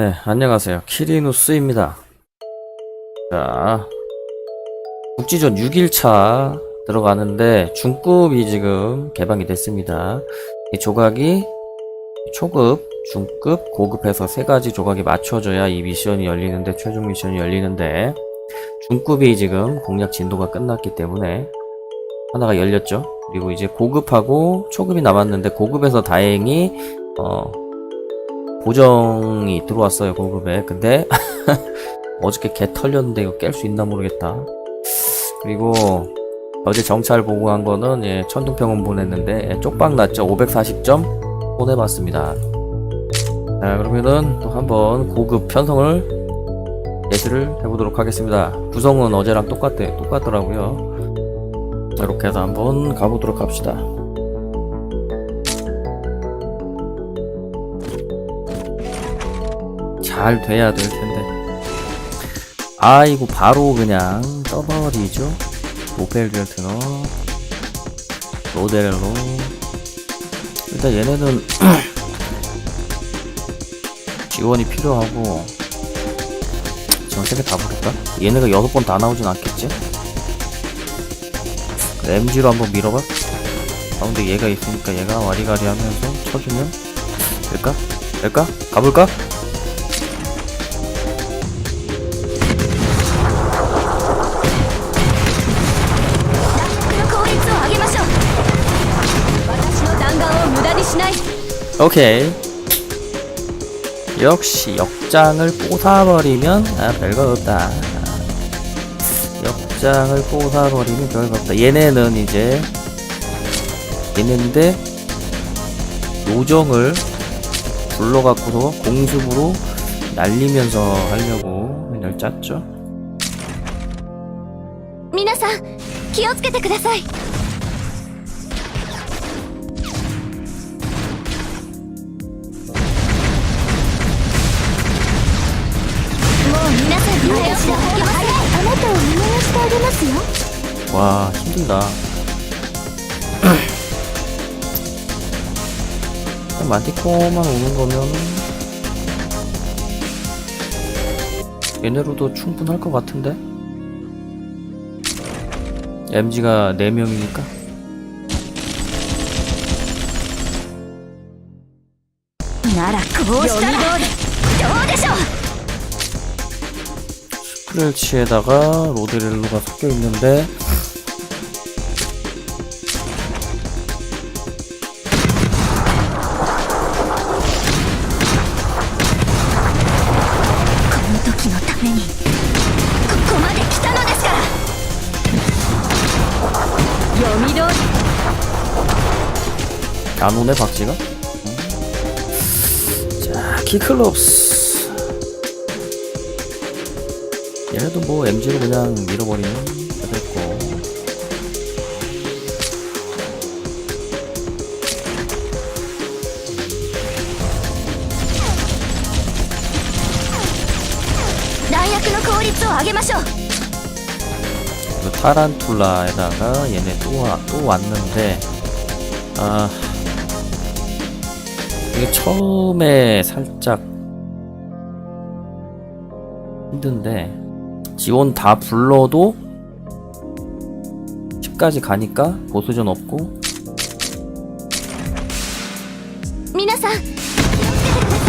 네, 안녕하세요. 키리누스입니다. 자, 국지전 6일차 들어가는데 중급이 지금 개방이 됐습니다. 이 조각이 초급, 중급, 고급해서 세 가지 조각이 맞춰져야 이 미션이 열리는데 최종 미션이 열리는데 중급이 지금 공략 진도가 끝났기 때문에 하나가 열렸죠. 그리고 이제 고급하고 초급이 남았는데 고급에서 다행히 어 보정이 들어왔어요 고급에. 근데 어저께 개 털렸는데 이거 깰 수 있나 모르겠다. 그리고 어제 정찰 보고한 거는 예, 천둥병원 보냈는데 예, 쪽박 났죠. 540점 보내봤습니다. 자 그러면은 또 한번 고급 편성을 예시를 해보도록 하겠습니다. 구성은 어제랑 똑같대 똑같더라고요. 이렇게 해서 한번 가보도록 합시다 잘 돼야 될 텐데. 아이고, 바로 그냥 떠버리죠. 모펠벨트너, 로델로. 일단 얘네는 지원이 필요하고, 지원 3개 다 부를까? 얘네가 여섯 번 다 나오진 않겠지? MG로 한번 밀어봐. 아, 근데 얘가 있으니까 얘가 와리가리 하면서 쳐주면 될까? 될까? 가볼까? 오케이. 역시 역장을 뽀사버리면 아 별거 없다. 역장을 뽀사버리면 별거 없다. 얘네는 이제 얘네인데 요정을 불러갖고서 공습으로 날리면서 하려고 맨날 짰죠. 皆さん気をつけてください せんあなたを見逃してあげますよ 와 힘들다. 그냥 만티코만 오는 거면 얘네로도 충분할 것 같은데? MG가 4명이니까 ならこうしたらどうでしょう 프렐치에다가 로드렐루가 섞여 있는데 안 오네 박지가? 음. 자 키클럽스. 얘네도 뭐 MG를 그냥 밀어버리면 됐고. 그 타란툴라에다가 얘네 또, 와, 또 왔는데 아 이게 처음에 살짝 힘든데 지원 다 불러도 10까지 가니까 보수전 없고 皆さん気をつけてください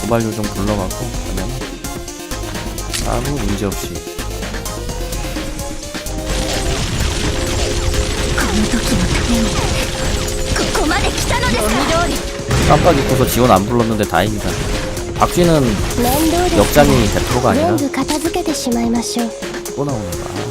도발 요정 불러갖고 그냥 아무 문제 없이. 깜빡 잊고서 지원 안 불렀는데 다행이다. 박쥐는 역장이 100%가 아니라 또 나오는 거야.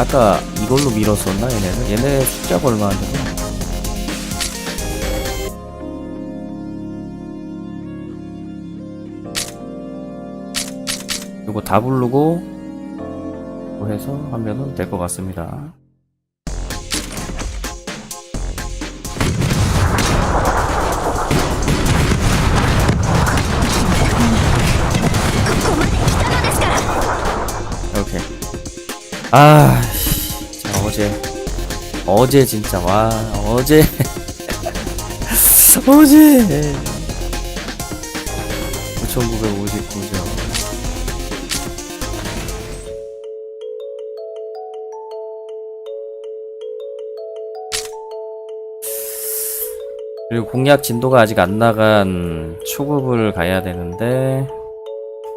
아까 이걸로 밀었었나 얘네는? 얘네 숫자가 얼마인데? 이거 다 부르고 해서 하면은 될 것 같습니다. 오케이. 아, 어제 진짜 와 어제 어제 9,959점. 그리고 공략 진도가 아직 안 나간 초급을 가야 되는데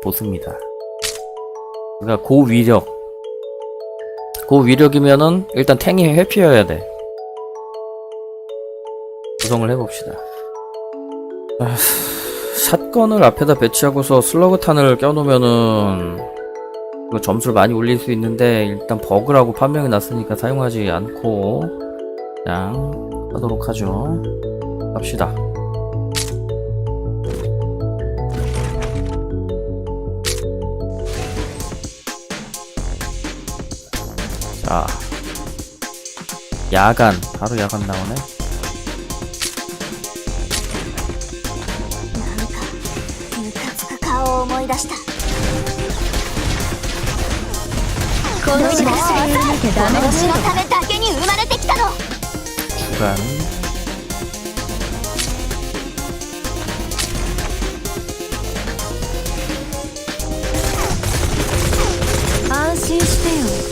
보스입니다. 그러니까 고위력 고위력이면은 일단 탱이 회피여야 돼. 구성을 해봅시다. 아, 샷건을 앞에다 배치하고서 슬러그탄을 껴놓으면은 이거 점수를 많이 올릴 수 있는데 일단 버그라고 판명이 났으니까 사용하지 않고 그냥 하도록 하죠. 갑시다 자 야간 바로 야간 나오네 なんかムカつく顔を思い出したこの星はこの星のためだけに生まれてきたの 주간 安心してよ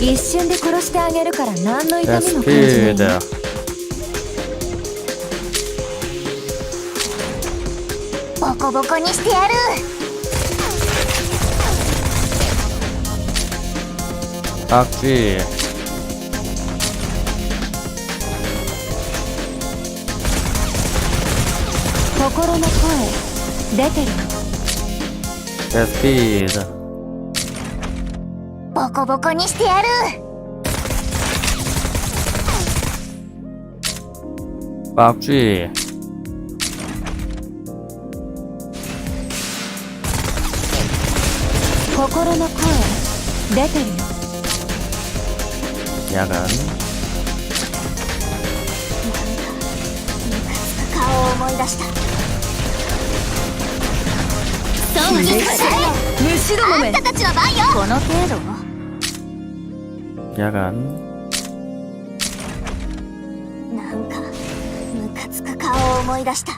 一瞬で殺してあげるから何の痛みも感じない。ボコボコにしてやる。あっキー心の声出てる Speed. ボコボコにしてやる。バッチリ心の声出てるよ。やがん顔を思い出した。そうに無視どもめあんたたちの番よ。この程度？야간 なんかムカつく顔を思い出した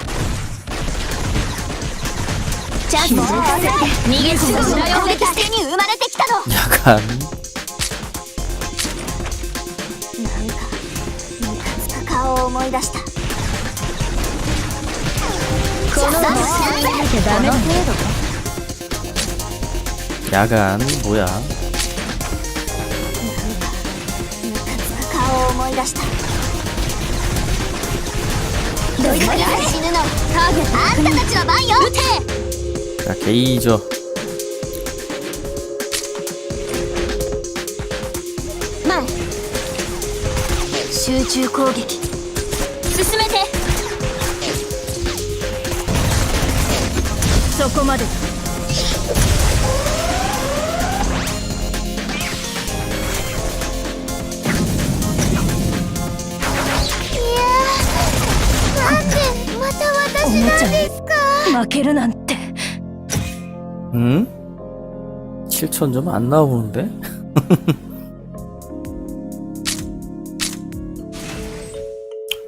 チャンスを逃げずに白よだけに生まれてきたの 야간 なんかムカつく顔を思い出したこのまま死ななきゃダメだ程度 야간 뭐야 顔を思い出したどいつが死ぬのターゲットあんたたちの番よ撃て 자 게이저 前集中攻撃進めてそこまで んでまた私なんですか負けるなんて 응? 7천 좀 안 나오는데?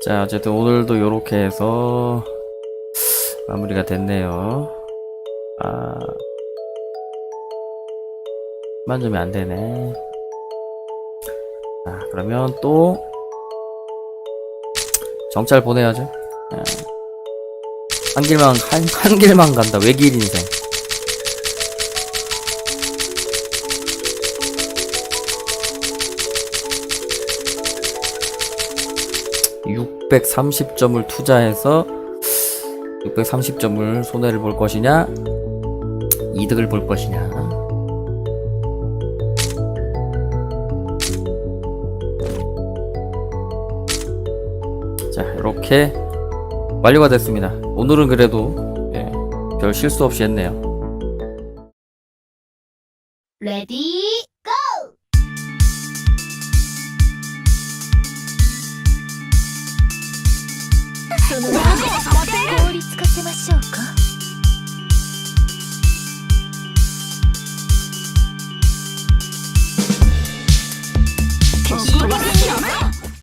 자, 어쨌든 오늘도 요렇게 해서 마무리가 됐네요. 아, 만점이 안 되네. 자, 그러면 또 정찰 보내야죠. 아, 한 길만 한, 한 길만 간다. 외길 인생. 630점을 투자해서 630점을 손해를 볼 것이냐 이득을 볼 것이냐 자 이렇게 완료가 됐습니다 오늘은 그래도 예, 별 실수 없이 했네요. 레디 고! 消しゴム